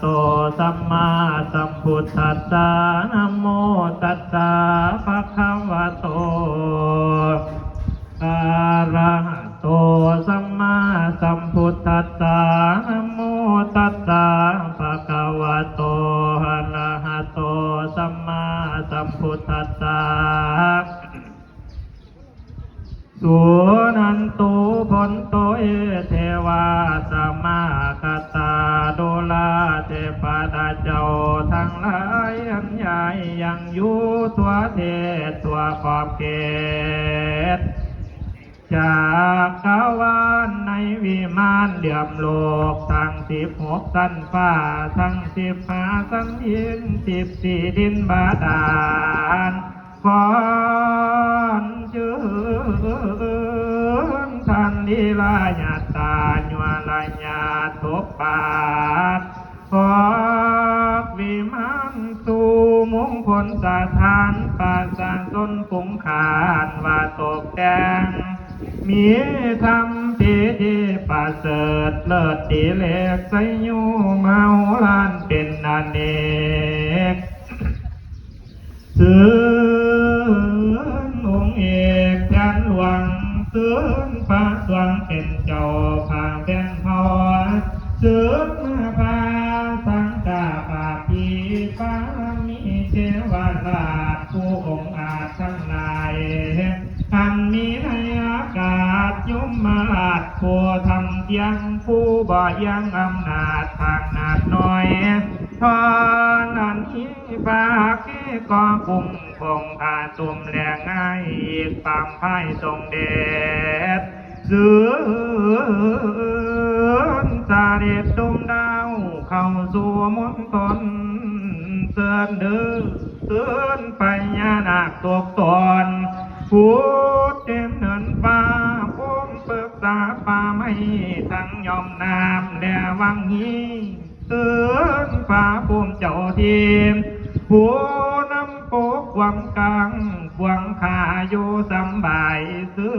โตสัมมาสัมพุทธัสสะนะโมตัส เทศตัวขอบเขตจากกาวานในวิมานเดือมโลกทั้งสิบหกสันฟ้าทั้งสิบห้าสันยินสิบสี่ดินบาดาลขอนเชิญท่านลีลาญาตาญวลาญาทบปาดขอวิมาน สู่มงคลสถานปราสาทตนปุงขานว่าตกแต่งมีทำพิธีประเสริฐเลิศดีเล็กใสยูเมาลานเป็นนันเอกสืนองเอกจันหลวงสืนพระสวงเป็นเจ้า กที่กอกุ้งคงพาตุ่มแหลงง่ายอีกปามไพ่ทรงเดชเสือนสาเด็ดดมดาว เข้าสู่มณฑลเสือนเดือเสือนไปญานาคตกตนพูดเต็มเนินฟ้าพุ่มเปิกษาป่าไม่ทั้งยอมน้ำแด่วังฮีเตือนฟ้าพุ่มเจ้าทีม ผู้นำปกหวังกลางหวังขาอยู่สบายเตื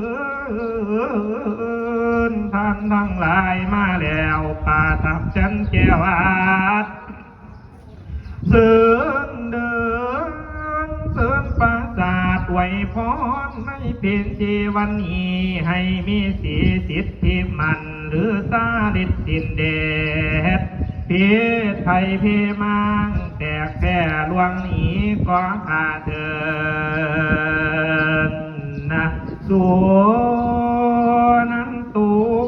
อนท่านทั้งหลายมาแล้วป่าทับฉันแก้วอาดเสือนเดินเสือนปราสาทไว้พรในเพียงชีวันนี้ ให้มีสีสิทธิมันหรือสาดิดดินเดช เพศไทยเพมังแตกแผ่ลวงหนีก็ขาเถินนะสัวนั้นตู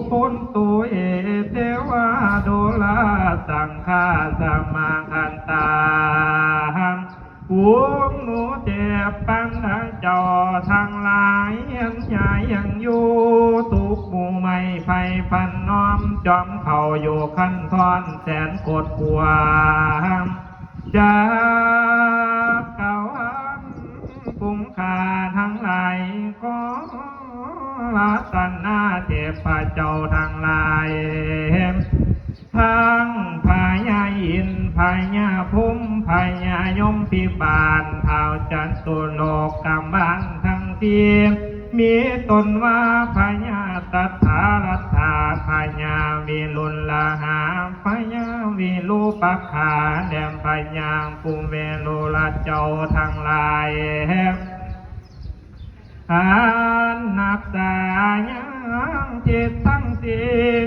พ้นตูเอเทวาโดลาสังฆาสมาคันตา กกำบังทั้งทีมีตนว่าพญาตัทธารัตถาพญาวิลุลลาหาพญาวิลูปักขาแดมพญาภูเวลุลเจ้าทั้งหลายอานับสายยังจิตทั้งสี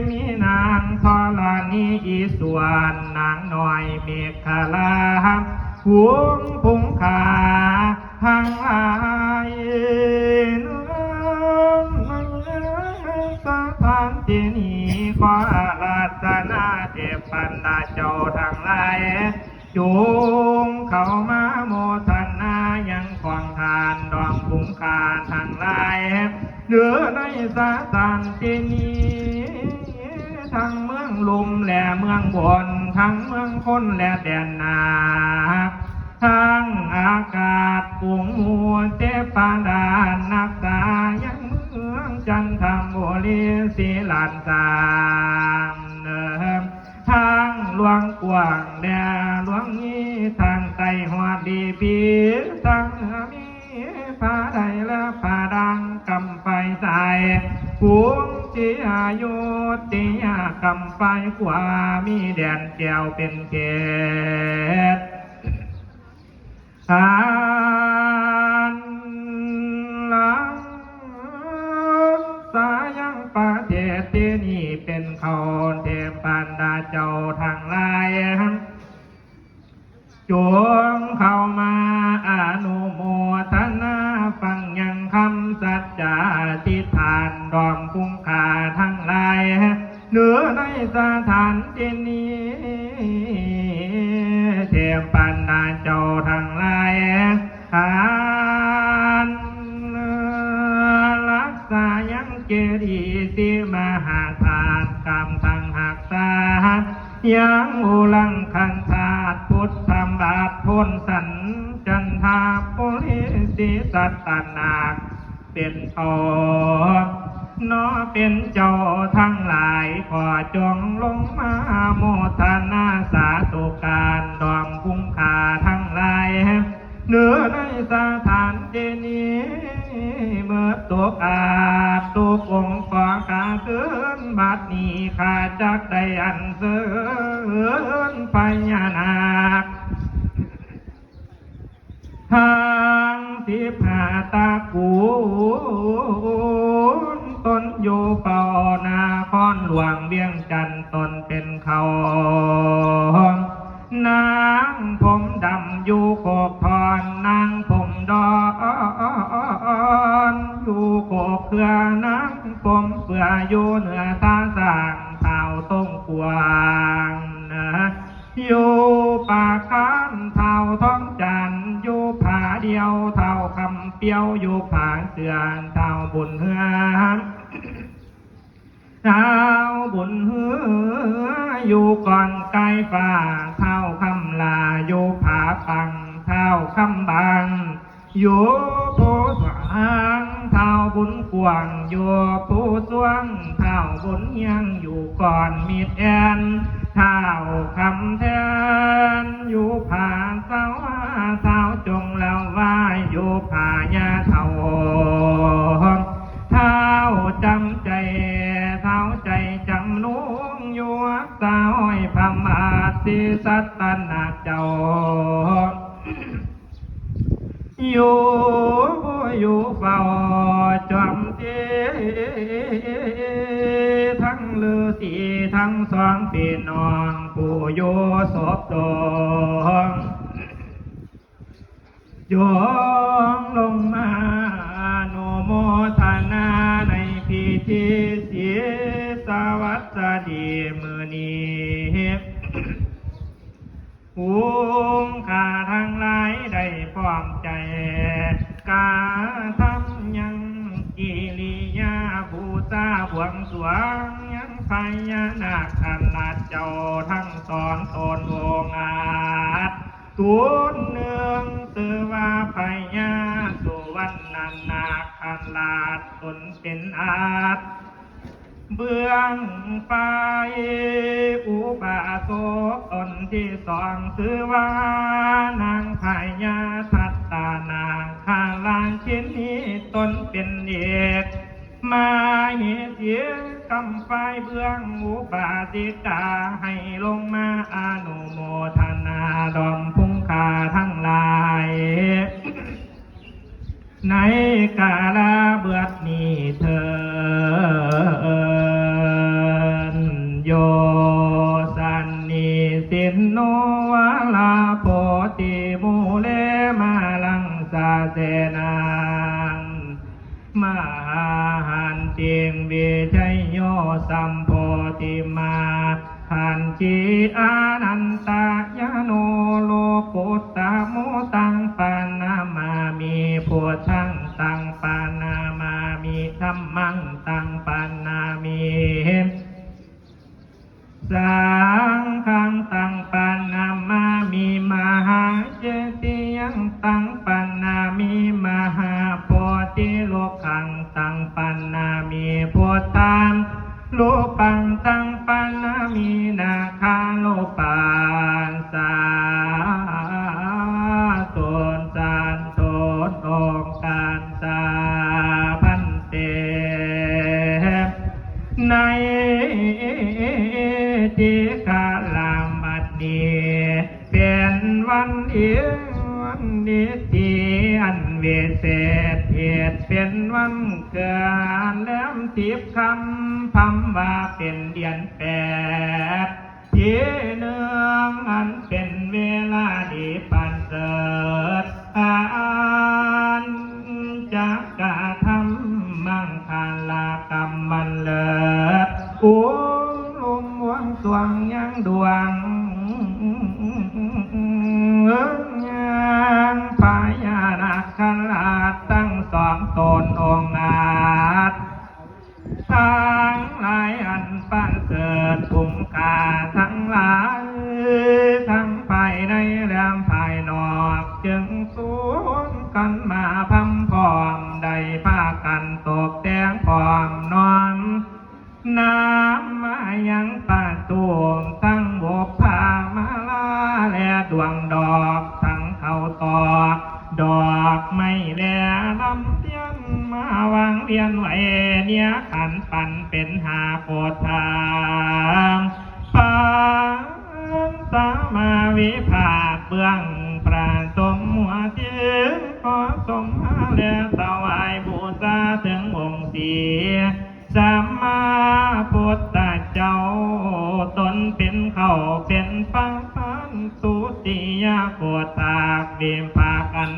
มีนางธรณีอีสวนนางน่อยเมฆลาหวงพุงขา หังอายนสถานที่นี้ขออาราธนาเทพันดาเจ้าทั้งหลายจูงเข้ามาโมทนายังขวางทานดองบุงคาทางหลายเหนือในสาสานที่นี้ทั้งเมืองลุมและเมืองบนทั้งเมืองคนและแดนนา ทั้งอากาศ ปุงมัวเจปาดานนักษายังเมืองจันทบุรีศิลานสามเนิมทางหลวงกว้างแดหลวงนี้ทางไตหัวดีปีทางมีผ้าใดและผ้าดังกำไฟใส่หวงติอายุติยากำไฟกว่ามีแดนแก้วเป็นเขตอ่ เจ้าทางลายจวงเข้ามาอนุโมทนาฟังยังคำสัจจาทิฏฐานดอมคุ้งคาทั้งลายเหนือในสถานที่นี้เทพปันดาเจ้าทั้งลายหา ยังอุลังคันธาตุพุทธธรรมบาทพ้นสันจันทาปุริสิสัตตนาคเป็นโอกนอเป็นเจ้าทั้งหลายขอจงลงมาโมทนา อนอยู่โกกเครือนางผมเปื่ออยู่เหนือตาสร้างเท้าต้งกวางนะอยู่ปากข้ามเท่าท้องจันอยู่ผาเดียวเท่าคำเปียวอยู่ผาเสือนเท่าบุญเฮือนเท่าบุญเฮืออยู่ก่อนไกลฟ้าเท่าคำลาอยู่ผาปังเท่าคำบัง อยู่ผู้สวางเท่าบุญกวางอยู่ผู้สวงเท่าบุญยังอยู่ก่อนมีแอนเท่าคำแทนอยู่ผาเสาเท่าจงแล้วว่าอยู่ผายาเท่าเท่าจำใจเท่าใจจำนุ่งอยู่สาวอ้พมาสิสัตตนาเจ้า อยู่อยู่เฝ้าจอมเจทั้งลือสีทั้งสองพี่น้องผู้อยู่ศพดองยองลงมาโนโมทนาในพิธีเสียสวัสดีมือนี้ภูมิข้าทั้งหลายได้พร้อมาทำยังกิริยาบูชาบวงสรวงยังพญานาคขนาดเจ้าทั้งสอนตนโองอาจตุนเนืองตือว่าพญาสุวรรณนาคขนาดตนเป็นอาจเบื้องไปอุบาสกตนที่สองชื่อว่านางพายาทั ตานาคาลางชิ้นนี้ตนเป็นเอกมาเหตุเสียกำไฟเบื้องอุบาสิกาให้ลงมาอนุโมทนาดอมพุงคาทั้งหลาย ในกาลาเบือดนี้เถินโยสันนิสินโนวาลาโพติ สาเสนังมหาหันเตียงเวชัยโยสัมโพธิมาหันจีอานันตายาโนโลกุตตะโมตังปานามามีผัวทั้งตังปานามามีธรรมังตังปานามีสังฆังตังปาน โลกังตังปันนามีพุทธังโลปังตังปันามีนาคาโลปานสา เป็นเดือนแปดที่หนึ่งอันเป็น จึงสูนกันมาพำพร้อมได้พากันตก สัมมาพุทธเจ้า ตนเป็นเขาเป็นปังปันสุติยาโกตากเบียมพากัน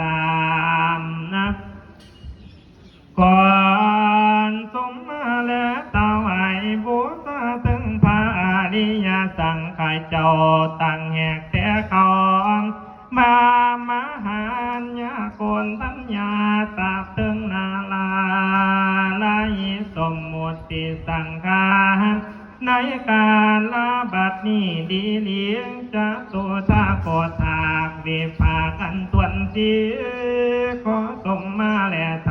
กันส่วนสามนะก่อนสมมาและตาไหวบูชาถึงพระอริยสังขายเจ้าตั้งแหกแต่ของมามหาญาโกนทัญญาตาบถึงนาลาลายสมมุติสังขารในการลาบัดนี้ดีเลี้ยงจะตัวชาโกธาก วิภากันตวนสีขอสมมาและท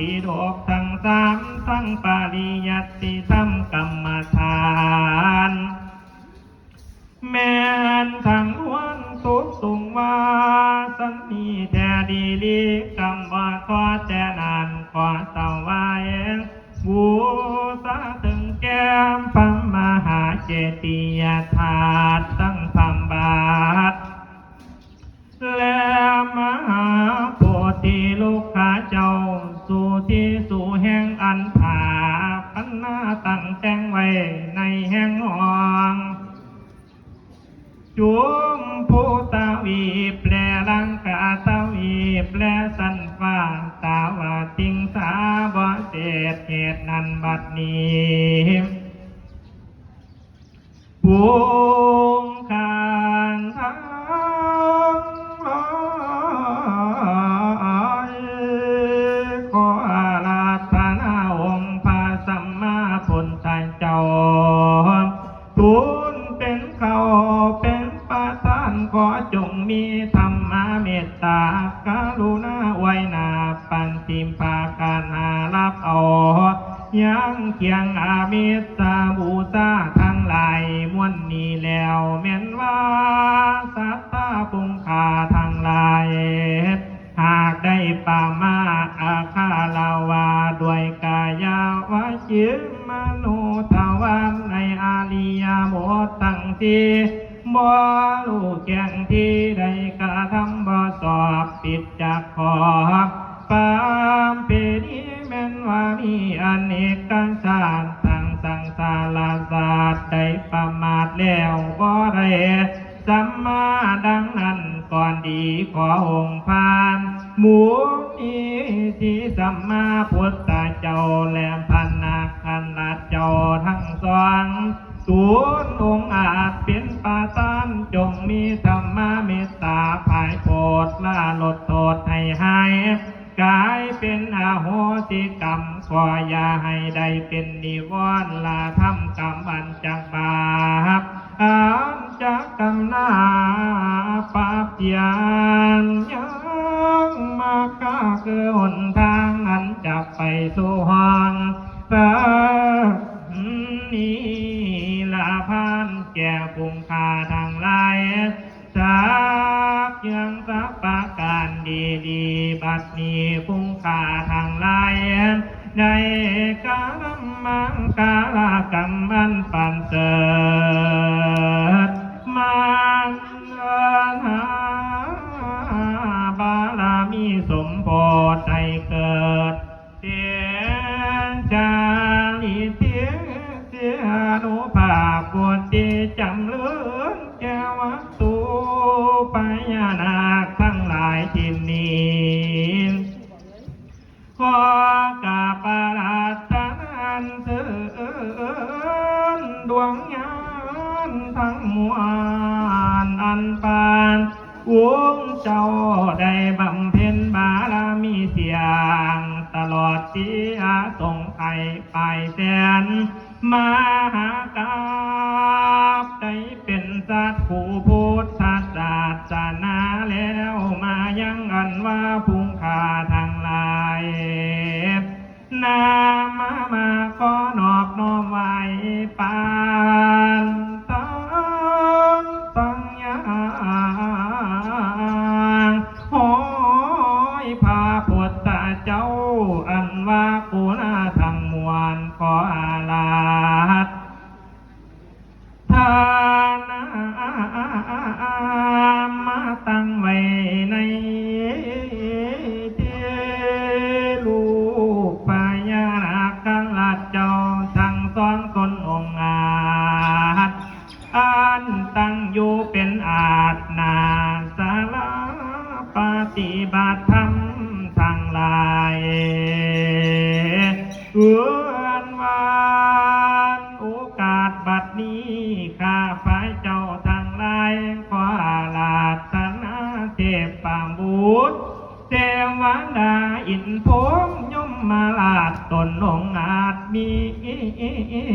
ปีดกทั้งสามทั้งปาริยัติธรรมกรรมฐาน แม่นทางล้วนสุสุงวาสันนีแท้ดีลีกำว่าขอแต่นานขอเต่าไว้บูสาถึงแก้มพัมมหาเจติยธาตุตั้งพัมบาทและมหาโพธิลูกขาเจ้า สู่ที่สู่แห่งอันผาพันนาตั้งแจ้งไว้ในแห่งห้องจุมภูตาวีแปลลังกาตาวีแปลสันฟ้าตาวาติงสาบเศษเหตุนันบัดนี้ภู ตตากรุณาไวนาปันติมภาการหารับเอายังเคียงอาเมตตาบูชาทั้งหลายมวลนี้แล้วแม่นว่าสัตตาปุงคาท กังชารสังสังสารศาสตร์ได้ประมาทแล้วบ่ได้สัมมาดังนั้นก่อนดีขอองค์พานหมูนีที่สัมมาพุทธเจ้าแหลมพันนาขันลาเจ้าทั้งสองศูนย์องอาจเป็นปาตานจงมีธรรมะเมตตาภายโปรดละลดโทษให้หาย กายเป็นอาโหสิกรรมขออย่าให้ใดเป็นนิวรณ์ลาทำกรรมอันจังบาปอันจักกังนาปาปยานยังมากเกือหนทางอันจะไปสู่ห้อง มีคุณค่าทางลายในกรรมมังกาลกรรมมันปันเสริ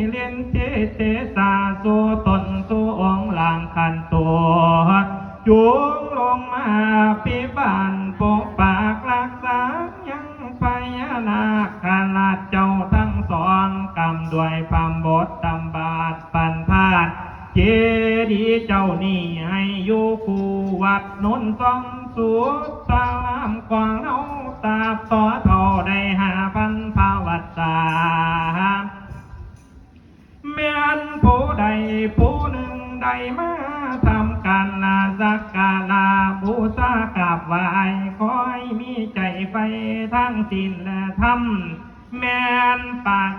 เลียนเจเจสาโซตนโซองลางคันตัวจู ศีลธรรมแม่นปาก